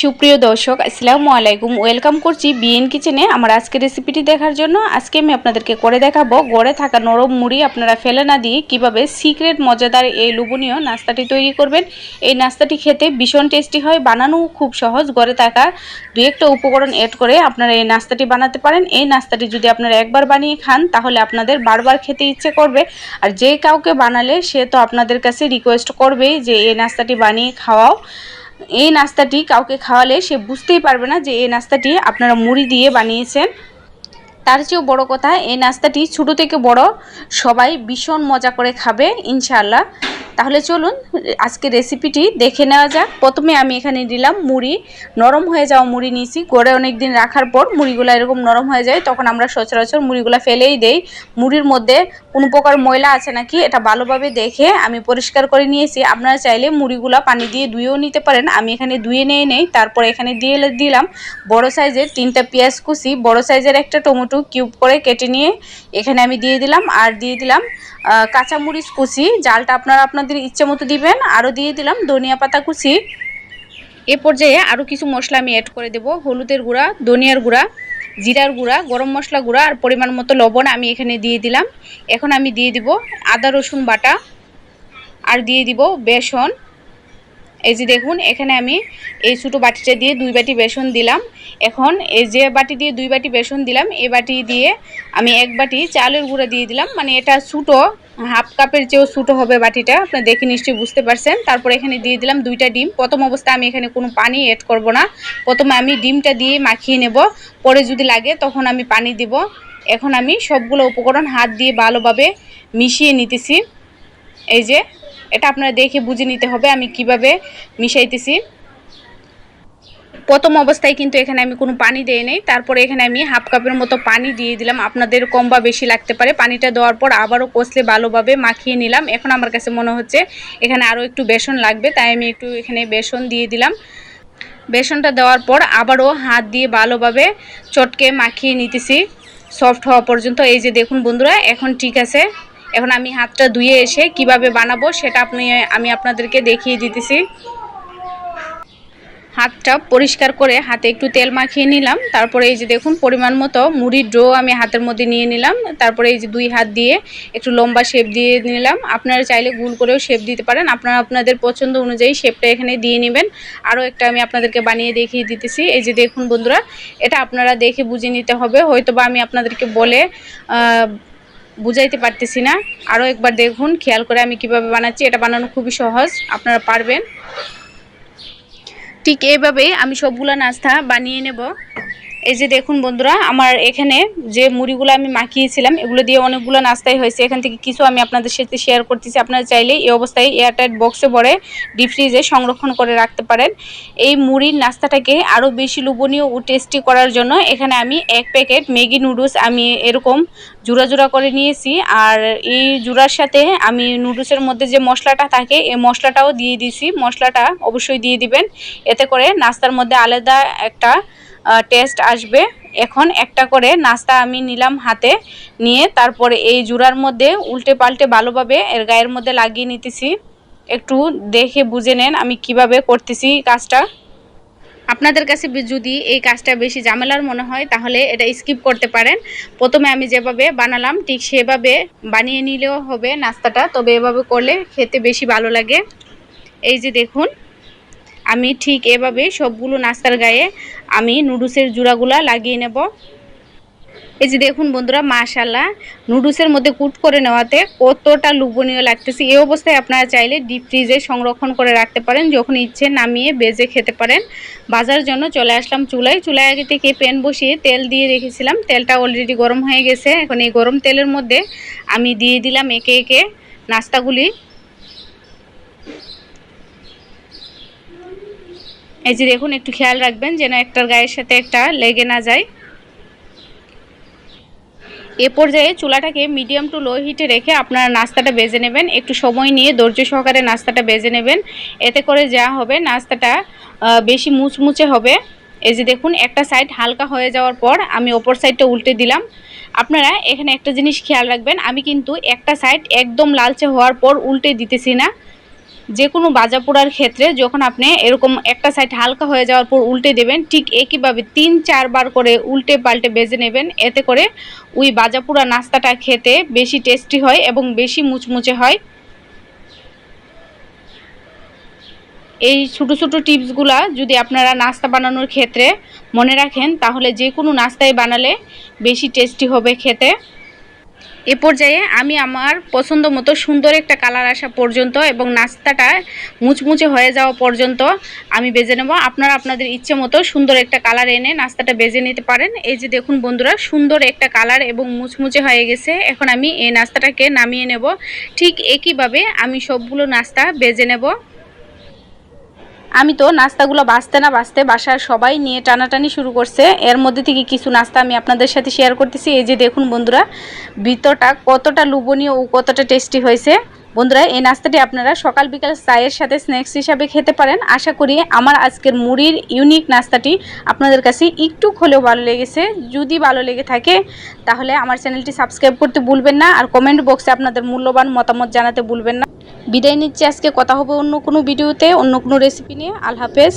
সুপ্রিয় দর্শক, আসসালামু আলাইকুম। ওয়েলকাম করছি বিএন কিচেনে আমার আজকে রেসিপিটি দেখার জন্য। আজকে আমি আপনাদেরকে করে দেখাবো। গড়ে থাকা নরম মুড়ি আপনারা ফেলে না দিয়ে কীভাবে সিক্রেট মজাদার এই লোভনীয় নাস্তাটি তৈরি করবেন। এই নাস্তাটি খেতে ভীষণ টেস্টি হয়, বানানো খুব সহজ। গড়ে থাকা দু একটা উপকরণ অ্যাড করে আপনারা এই নাস্তাটি বানাতে পারেন। এই নাস্তাটি যদি আপনারা একবার বানিয়ে খান, তাহলে আপনাদের বারবার খেতে ইচ্ছে করবে। আর যে কাউকে বানালে, সে তো আপনাদের কাছে রিকোয়েস্ট করবেই যে এই নাস্তাটি বানিয়ে খাওয়াও। এই নাস্তাটি কাউকে খাওয়ালে সে বুঝতেই পারবে না যে এই নাস্তাটি আপনারা মুড়ি দিয়ে বানিয়েছেন। তার চেয়েও বড় কথা, এই নাস্তাটি ছোটো থেকে বড়, সবাই ভীষণ মজা করে খাবে, ইনশাআল্লাহ। তাহলে চলুন আজকে রেসিপিটি দেখে নেওয়া যাক। প্রথমে আমি এখানে দিলাম মুড়ি। নরম হয়ে যাওয়া মুড়ি নিয়েছি। গড়ে অনেক দিন রাখার পর মুড়িগুলো এরকম নরম হয়ে যায়, তখন আমরা সচরাচর মুড়িগুলো ফেলেই দেই। মুড়ির মধ্যে কোনো প্রকার ময়লা আছে নাকি, এটা ভালোভাবে দেখে আমি পরিষ্কার করে নিয়েছি। আপনারা চাইলে মুড়িগুলো পানি দিয়ে ধুয়েও নিতে পারেন। আমি এখানে ধুয়ে নিয়ে নেই, তারপর এখানে দিয়ে দিলাম বড় সাইজের তিনটা পেঁয়াজ কুচি। বড় সাইজের একটা টমেটো কিউব করে কেটে নিয়ে এখানে আমি দিয়ে দিলাম। আর দিয়ে দিলাম কাঁচামরিচ কুচি। জালটা আপনারা আপনাদের ইচ্ছে মতো দিবেন আরও দিয়ে দিলাম ধনিয়া পাতা কুচি। এ পর্যায়ে আরও কিছু মশলা আমি অ্যাড করে দেব, হলুদের গুঁড়া, ধনিয়ার গুঁড়া, জিরার গুঁড়া, গরম মশলা গুঁড়া আর পরিমাণ মতো লবণ আমি এখানে দিয়ে দিলাম। এখন আমি দিয়ে দিব আদা, রসুন বাটা আর দিয়ে দিব বেসন। এই যে দেখুন, এখানে আমি এই ছোটো বাটিটা দিয়ে দুই বাটি বেসন দিলাম। এখন এই যে বাটি দিয়ে দুই বাটি বেসন দিলাম, এ বাটি দিয়ে আমি এক বাটি চালের গুঁড়া দিয়ে দিলাম। মানে এটা ছোটো হাফ কাপের চেয়েও ছোটো হবে বাটিটা, আপনি দেখে নিশ্চয়ই বুঝতে পারছেন। তারপর এখানে দিয়ে দিলাম দুইটা ডিম। প্রথম অবস্থায় আমি এখানে কোনো পানি অ্যাড করব না। প্রথমে আমি ডিমটা দিয়ে মাখিয়ে নেব। পরে যদি লাগে তখন আমি পানি দিব। এখন আমি সবগুলো উপকরণ হাত দিয়ে ভালোভাবে মিশিয়ে নিতেছি। এই যে, এটা আপনারা দেখে বুঝে নিতে হবে আমি কীভাবে মিশাইতেছি। প্রথম অবস্থায় কিন্তু এখানে আমি কোনো পানি দিই নেই। তারপরে এখানে আমি হাফ কাপের মতো পানি দিয়ে দিলাম। আপনাদের কম বা বেশি লাগতে পারে। পানিটা দেওয়ার পর আবারও কষলে ভালোভাবে মাখিয়ে নিলাম। এখন আমার কাছে মনে হচ্ছে এখানে আরও একটু বেসন লাগবে, তাই আমি একটু এখানে বেসন দিয়ে দিলাম। বেসনটা দেওয়ার পর আবারও হাত দিয়ে ভালোভাবে চটকে মাখিয়ে নিতেছি। সফট হওয়া পর্যন্ত। এই যে দেখুন বন্ধুরা, এখন ঠিক আছে। এখন আমি হাতটা ধুয়ে এসে কীভাবে বানাবো সেটা আপনি আমি আপনাদেরকে দেখিয়ে দিতেছি। হাতটা পরিষ্কার করে হাতে একটু তেল মাখিয়ে নিলাম। তারপরে এই যে দেখুন, পরিমাণ মতো মুড়ির ডো আমি হাতের মধ্যে নিয়ে নিলাম। তারপরে এই যে দুই হাত দিয়ে একটু লম্বা শেপ দিয়ে নিলাম। আপনারা চাইলে গুল করেও শেপ দিতে পারেন। আপনারা আপনাদের পছন্দ অনুযায়ী শেপটা এখানে দিয়ে নেবেন। আরও একটা আমি আপনাদেরকে বানিয়ে দেখিয়ে দিতেছি। এই যে দেখুন বন্ধুরা, এটা আপনারা দেখে বুঝে নিতে হবে। হয়তো বা আমি আপনাদেরকে বলে বুঝাইতে পারতেছি না। আরও একবার দেখুন, খেয়াল করে আমি কীভাবে বানাচ্ছি। এটা বানানো খুবই সহজ। আপনারা পারবেন। ঠিক এইভাবেই আমি সবগুলো নাস্তা বানিয়ে নেব। এই যে দেখুন বন্ধুরা, আমার এখানে যে মুড়িগুলো আমি মাখিয়েছিলাম, এগুলো দিয়ে অনেকগুলো নাস্তাই হয়েছে। এখান থেকে কিছু আমি আপনাদের সাথে শেয়ার করতেছি। আপনারা চাইলে এই অবস্থায় এয়ারটাইট বক্সে ভরে ডিপ ফ্রিজে সংরক্ষণ করে রাখতে পারেন। এই মুড়ির নাস্তাটাকে আরও বেশি লোভনীয় ও টেস্টি করার জন্য এখানে আমি এক প্যাকেট ম্যাগি নুডলস আমি এরকম জোড়া জোড়া করে নিয়েছি। আর এই জোড়ার সাথে আমি নুডলসের মধ্যে যে মশলাটা থাকে, এই মশলাটাও দিয়ে দিয়েছি মশলাটা অবশ্যই দিয়ে দিবেন। এতে করে নাস্তার মধ্যে আলাদা একটা টেস্ট আসবে। এখন একটা করে নাস্তা আমি নিলাম হাতে নিয়ে, তারপরে এই জুড়ার মধ্যে উল্টে পাল্টে ভালোভাবে এর গায়ের মধ্যে লাগিয়ে নিতেছি। একটু দেখে বুঝে নেন আমি কীভাবে করতেছি কাজটা। আপনাদের কাছে যদি এই কাজটা বেশি ঝামেলার মনে হয়, তাহলে এটা স্কিপ করতে পারেন। প্রথমে আমি যেভাবে বানালাম, ঠিক সেভাবে বানিয়ে নিলেও হবে নাস্তাটা, তবে এভাবে করলে খেতে বেশি ভালো লাগে। এই যে দেখুন আমি ঠিক এভাবে সবগুলো নাস্তার গায়ে আমি নুডলসের জোড়াগুলা লাগিয়ে নেব। এই যে দেখুন বন্ধুরা মাশাল্লাহ নুডলসের মধ্যে কুট করে নেওয়াতে কতটা লুবনীয় লাগতেছে। এই অবস্থায় আপনারা চাইলে ডিপ ফ্রিজে সংরক্ষণ করে রাখতে পারেন, যখন ইচ্ছে নামিয়ে বেজে খেতে পারেন। বাজার জন্য চলে আসলাম চুলায়। চুলায় আগে থেকে প্যান বসিয়ে তেল দিয়ে রেখেছিলাম। তেলটা অলরেডি গরম হয়ে গেছে। এখন এই গরম তেলের মধ্যে আমি দিয়ে দিলাম একে একে নাস্তাগুলি। এই যে দেখুন, একটু খেয়াল রাখবেন যেন একটার গায়ের সাথে একটা লেগে না যায়। এ পর্যায়ে চুলাটাকে মিডিয়াম টু লো হিটে রেখে আপনারা নাস্তাটা বেজে নেবেন। একটু সময় নিয়ে ধৈর্য সহকারে নাস্তাটা বেজে নেবেন। এতে করে যা হবে, নাস্তাটা বেশি মুচমুচে হবে। এই যে দেখুন, একটা সাইড হালকা হয়ে যাওয়ার পর আমি ওপর সাইডটা উল্টে দিলাম। আপনারা এখানে একটা জিনিস খেয়াল রাখবেন, আমি কিন্তু একটা সাইড একদম লালচে হওয়ার পর উল্টে দিতেছি না। যে কোনো বাজা পোড়ার ক্ষেত্রে যখন আপনি এরকম একটা সাইড হালকা হয়ে যাওয়ার পর উল্টে দেবেন, ঠিক একইভাবে তিন চারবার করে উল্টে পাল্টে বেজে নেবেন। এতে করে ওই বাজা পোড়া নাস্তাটা খেতে বেশি টেস্টি হয় এবং বেশি মুচমুচে হয়। এই ছোটো ছোটো টিপসগুলা যদি আপনারা নাস্তা বানানোর ক্ষেত্রে মনে রাখেন, তাহলে যে কোনো নাস্তায় বানালে বেশি টেস্টি হবে খেতে। এ পর্যায়ে আমি আমার পছন্দ মতো সুন্দর একটা কালার আসা পর্যন্ত এবং নাস্তাটা মুচমুচে হয়ে যাওয়া পর্যন্ত আমি বেজে নেব। আপনারা আপনাদের ইচ্ছে মতো সুন্দর একটা কালার এনে নাস্তাটা বেজে নিতে পারেন। এই যে দেখুন বন্ধুরা, সুন্দর একটা কালার এবং মুচমুচে হয়ে গেছে। এখন আমি এই নাস্তাটাকে নামিয়ে নেব। ঠিক একইভাবে আমি সবগুলো নাস্তা বেজে নেব। আমি তো নাস্তাগুলো বাঁচতে না বাঁচতে বাসার সবাই নিয়ে টানাটানি শুরু করছে। এর মধ্যে থেকে কিছু নাস্তা আমি আপনাদের সাথে শেয়ার করতেছি। এই যে দেখুন বন্ধুরা, ভিতরটা কতটা লোভনীয় ও কতটা টেস্টি হয়েছে। বন্ধুরা, এই নাস্তাটি আপনারা সকাল বিকাল চায়ের সাথে স্ন্যাক্স হিসাবে খেতে পারেন। আশা করি আমার আজকের মুড়ির ইউনিক নাস্তাটি আপনাদের কাছে একটু হলেও ভালো লেগেছে। যদি ভালো লেগে থাকে, তাহলে আমার চ্যানেলটি সাবস্ক্রাইব করতে ভুলবেন না। আর কমেন্ট বক্সে আপনাদের মূল্যবান মতামত জানাতে ভুলবেন না। বিদায় নিচ্ছি। আজকে কথা হবে অন্য কোনো ভিডিওতে অন্য কোনো রেসিপি নিয়ে। আল্লাহ হাফেজ।